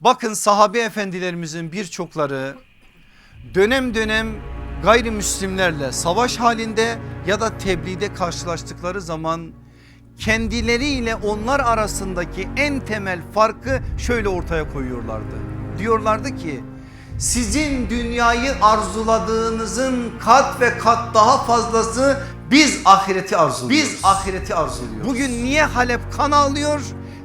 Bakın sahabe efendilerimizin birçokları dönem dönem gayrimüslimlerle savaş halinde ya da tebliğde karşılaştıkları zaman kendileriyle onlar arasındaki en temel farkı şöyle ortaya koyuyorlardı. Diyorlardı ki sizin dünyayı arzuladığınızın kat ve kat daha fazlası biz ahireti arzuluyoruz. Biz ahireti arzuluyoruz. Bugün niye Halep kan ağlıyor?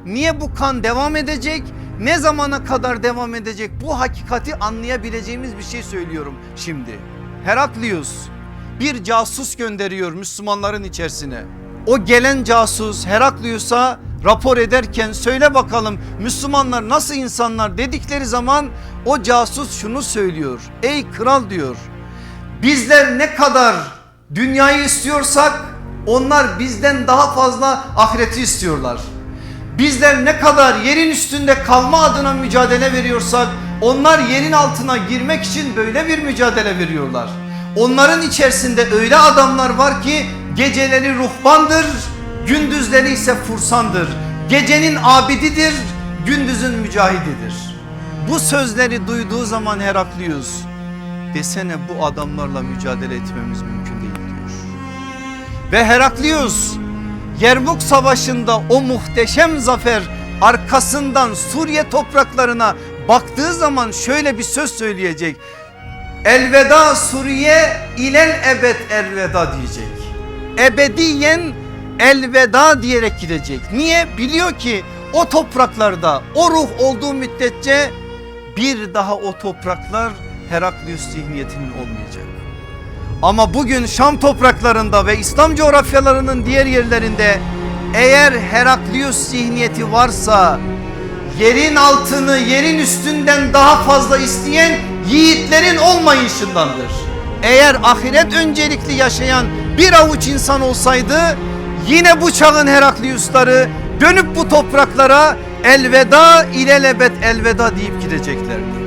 Niye bu kan devam edecek? Ne zamana kadar devam edecek? Bu hakikati anlayabileceğimiz bir şey söylüyorum şimdi. Heraklius bir casus gönderiyor Müslümanların içerisine. O gelen casus Heraklius'a rapor ederken söyle bakalım Müslümanlar nasıl insanlar dedikleri zaman o casus şunu söylüyor. Ey kral diyor bizler ne kadar dünyayı istiyorsak onlar bizden daha fazla ahireti istiyorlar. Bizler ne kadar yerin üstünde kalma adına mücadele veriyorsak onlar yerin altına girmek için böyle bir mücadele veriyorlar. Onların içerisinde öyle adamlar var ki geceleri ruhbandır, gündüzleri ise fursandır. Gecenin abididir, gündüzün mücahididir. Bu sözleri duyduğu zaman Heraklius desene bu adamlarla mücadele etmemiz mümkün değil diyor. Ve Heraklius Yermuk Savaşı'nda o muhteşem zafer arkasından Suriye topraklarına baktığı zaman şöyle bir söz söyleyecek. Elveda Suriye ilel ebed elveda diyecek. Ebediyen elveda diyerek gidecek. Niye? Biliyor ki o topraklarda o ruh olduğu müddetçe bir daha o topraklar Heraklius zihniyetinin olmayacak. Ama bugün Şam topraklarında ve İslam coğrafyalarının diğer yerlerinde eğer Heraklius zihniyeti varsa yerin altını yerin üstünden daha fazla isteyen yiğitlerin olmayışındandır. Eğer ahiret öncelikli yaşayan bir avuç insan olsaydı yine bu çağın Herakliusları dönüp bu topraklara elveda ilelebet elveda deyip gideceklerdi.